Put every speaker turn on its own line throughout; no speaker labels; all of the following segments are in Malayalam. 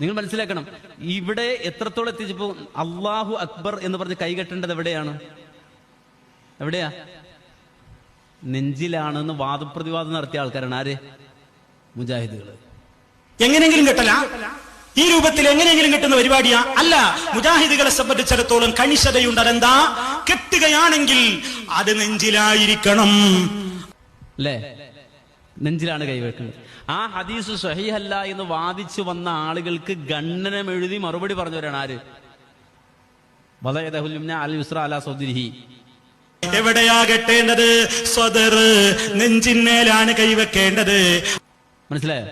നിങ്ങൾ മനസ്സിലാക്കണം. ഇവിടെ എത്രത്തോളം എത്തിച്ചപ്പോ അള്ളാഹു അക്ബർ എന്ന് പറഞ്ഞ് കൈകെട്ടേണ്ടത് എവിടെയാണ്? എവിടെയാ? നെഞ്ചിലാണെന്ന് വാദപ്രതിവാദം നടത്തിയ ആൾക്കാരാണ് ആര്? മുജാഹിദുകൾ.
എങ്ങനെയെങ്കിലും കെട്ടല? ഈ രൂപത്തിൽ എങ്ങനെയെങ്കിലും കിട്ടുന്ന പരിപാടിയാ? അല്ല മുജാഹിദുകളെ സംബന്ധിച്ചിടത്തോളം കണിശതയുണ്ട്. അതെന്താ? കെട്ടുകയാണെങ്കിൽ അത് നെഞ്ചിലായിരിക്കണം.
അല്ലേ? നെഞ്ചിലാണ് കൈവെക്കുന്നത്. ആ ഹദീസ് സഹിഹല്ല എന്ന് വാദിച്ചു വന്ന ആളുകൾക്ക് ഗണ്ണനം എഴുതി മറുപടി പറഞ്ഞവരാണ് ആര്? വദയദഹുൽ അൽ യുസ്ര അലാ സൗദിരിഹി.
എവിടെയാ കെട്ടേണ്ടത് സ്വദർ നെഞ്ചിന്മേലാണ് കൈവെക്കേണ്ടത്.
മനസ്സിലായോ?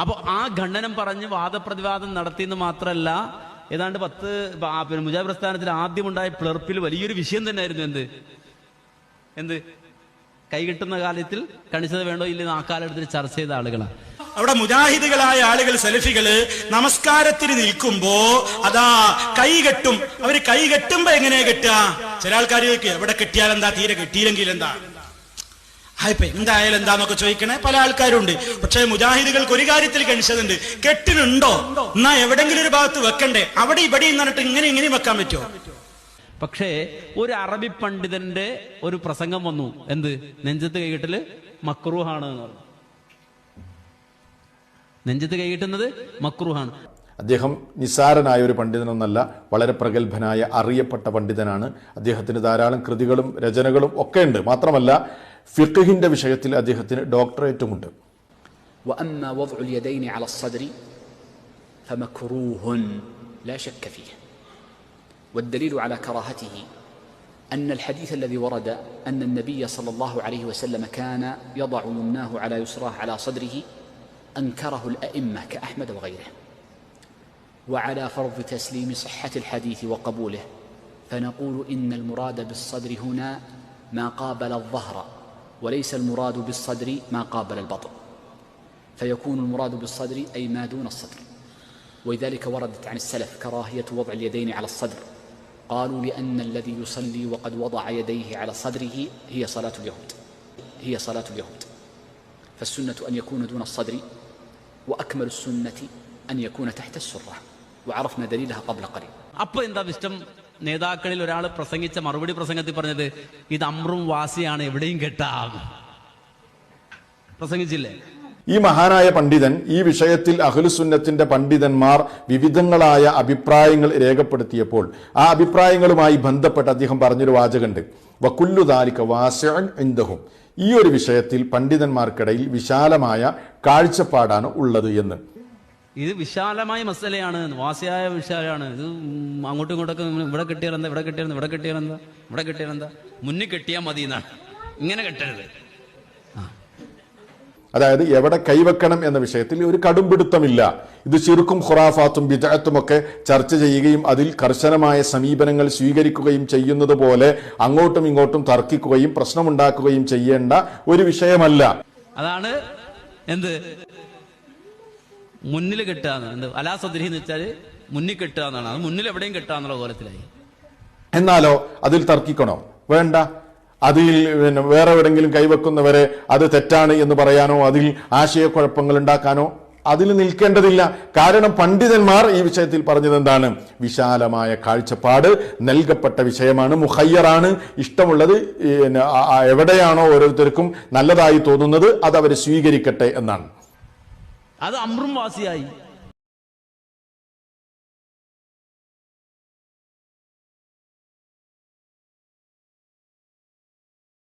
അപ്പൊ ആ ഖണ്ഡനം പറഞ്ഞ് വാദപ്രതിവാദം നടത്തിയെന്ന് മാത്രമല്ല ഏതാണ്ട് പത്ത് മുജാബ് പ്രസ്ഥാനത്തിൽ ആദ്യമുണ്ടായ പിളർപ്പിൽ വലിയൊരു വിഷയം തന്നെയായിരുന്നു എന്ത്? എന്ത്? കൈകിട്ടുന്ന കാലത്തിൽ കണിച്ചത് വേണ്ടോ ഇല്ലെന്ന് ആ കാലഘട്ടത്തിൽ ചർച്ച ചെയ്ത ആളുകളാണ്.
അവിടെ മുജാഹിദുകളായ ആളുകൾ സെൽഫികൾ നമസ്കാരത്തിന് നിൽക്കുമ്പോ അതാ കൈ കെട്ടും. അവർ കൈ കെട്ടുമ്പോ എങ്ങനെയാ കെട്ടുക? ചില ആൾക്കാർ ചോദിക്കുക എവിടെ കെട്ടിയാൽ എന്താ? തീരെ കെട്ടിയില്ലെങ്കിൽ എന്താ? ഇപ്പൊ എന്തായാലും എന്താന്നൊക്കെ ചോദിക്കണേ പല ആൾക്കാരുണ്ട്. പക്ഷെ മുജാഹിദുകൾക്ക് ഒരു കാര്യത്തിൽ കണിച്ചതുണ്ട് കെട്ടിനുണ്ടോ? എന്നാ എവിടെങ്കിലും ഒരു ഭാഗത്ത് വെക്കണ്ടേ. അവിടെ ഇവിടെ എന്നിട്ട് ഇങ്ങനെ ഇങ്ങനെ വെക്കാൻ പറ്റുമോ?
പക്ഷേ ഒരു അറബി പണ്ഡിതന്റെ ഒരു പ്രസംഗം വന്നു എന്ത് നെഞ്ചത്ത് കൈകിട്ടല് മക്രൂഹാണ് എന്ന് പറഞ്ഞു നെഞ്ചത്ത് കൈകിട്ടുന്നത് മക്രൂഹാണ്
അദ്ദേഹം നിസാരനായ ഒരു പണ്ഡിതനൊന്നല്ല വളരെ പ്രഗത്ഭനായ അറിയപ്പെട്ട പണ്ഡിതനാണ് അദ്ദേഹത്തിന് ധാരാളം കൃതികളും രചനകളും ഒക്കെ ഉണ്ട് മാത്രമല്ല ഫിഖഹിന്റെ വിഷയത്തിൽ അദ്ദേഹത്തിന് ഡോക്ടറേറ്റും ഉണ്ട്
واما وضع اليدين على الصدر فمكروه لا شك فيه والدليل على كراهته أن الحديث الذي ورد أن النبي صلى الله عليه وسلم كان يضع يمناه على يسراه على صدره أنكره الأئمة كأحمد وغيره. وعلى فرض تسليم صحة الحديث وقبوله فنقول إن المراد بالصدر هنا ما قابل الظهر وليس المراد بالصدر ما قابل البطن. فيكون المراد بالصدر أي ما دون الصدر. ولذلك وردت عن السلف كراهية وضع اليدين على الصدر. قالوا لأن الذي يصلي وقد وضع يديه على صدره هي صلاة اليهود هي صلاة اليهود فالسنة أن يكون دون الصدر وأكمل السنة أن يكون تحت السرة وعرفنا دليلها قبل قليل
അപ്പൊ എന്താ ഇഷ്ടം നേതാക്കളിൽ ഒരാൾ പ്രസംഗിച്ച മറുപടി പ്രസംഗത്തിൽ പറഞ്ഞത് ഇത് അമ്രും വാസിയാണ് എവിടെയും കെട്ടാം പ്രസംഗിച്ചില്ലേ
ഈ മഹാനായ പണ്ഡിതൻ ഈ വിഷയത്തിൽ അഹ്ലുസുന്നത്തിന്റെ പണ്ഡിതന്മാർ വിവിധങ്ങളായ അഭിപ്രായങ്ങൾ രേഖപ്പെടുത്തിയപ്പോൾ ആ അഭിപ്രായങ്ങളുമായി ബന്ധപ്പെട്ട് അദ്ദേഹം പറഞ്ഞൊരു വാചകമുണ്ട്. വക്കുല്ലു താലിക്ക ഇൻദഹും. ഈ ഒരു വിഷയത്തിൽ പണ്ഡിതന്മാർക്കിടയിൽ വിശാലമായ കാഴ്ചപ്പാടാണ് ഉള്ളത് എന്ന്.
ഇത് വിശാലമായ മസലയാണ്. വാസിയായ വിശാലമാണ് ഇത് അങ്ങോട്ടും ഇങ്ങോട്ടൊക്കെ ഇവിടെ കെട്ടിയാലെന്താ ഇവിടെ കെട്ടിയാലെന്താ ഇവിടെ കെട്ടിയാലെന്താ ഇവിടെ കെട്ടിയാലെന്താ മുന്നിൽ കെട്ടിയാൽ മതി എന്നാണ്. ഇങ്ങനെ കെട്ടരുത്.
അതായത് എവിടെ കൈവെക്കണം എന്ന വിഷയത്തിൽ ഒരു കടുംപിടുത്തമില്ല. ഇത് ശിർക്കും ഖുറാഫാത്തും വിജയത്തും ഒക്കെ ചർച്ച ചെയ്യുകയും അതിൽ കർശനമായ സമീപനങ്ങൾ സ്വീകരിക്കുകയും ചെയ്യുന്നത് പോലെ അങ്ങോട്ടും ഇങ്ങോട്ടും തർക്കിക്കുകയും പ്രശ്നമുണ്ടാക്കുകയും ചെയ്യേണ്ട ഒരു വിഷയമല്ല.
അതാണ് എന്ത്? മുന്നിൽ കെട്ടുക എന്നാണ്. അലാ സദ്രി എന്ന് വെച്ചാൽ മുന്നിൽ കെട്ടുക എന്നാണ്. അത് മുന്നിൽ എവിടെയും കെട്ടുക എന്നുള്ള കോലത്തിലായി.
എന്നാലോ അതിൽ തർക്കിക്കണോ? വേണ്ട. അതിൽ പിന്നെ വേറെ എവിടെങ്കിലും കൈവെക്കുന്നവരെ അത് തെറ്റാണ് എന്ന് പറയാനോ അതിൽ ആശയക്കുഴപ്പങ്ങൾ ഉണ്ടാക്കാനോ അതിൽ നിൽക്കേണ്ടതില്ല. കാരണം പണ്ഡിതന്മാർ ഈ വിഷയത്തിൽ പറഞ്ഞത് എന്താണ്? വിശാലമായ കാഴ്ചപ്പാട് നൽകപ്പെട്ട വിഷയമാണ് മുഹയ്യറാണ്. ഇഷ്ടമുള്ളത് എവിടെയാണോ ഓരോരുത്തർക്കും നല്ലതായി തോന്നുന്നത് അത് അവർ സ്വീകരിക്കട്ടെ എന്നാണ്.
അത് അമ്രും വാസിയായി.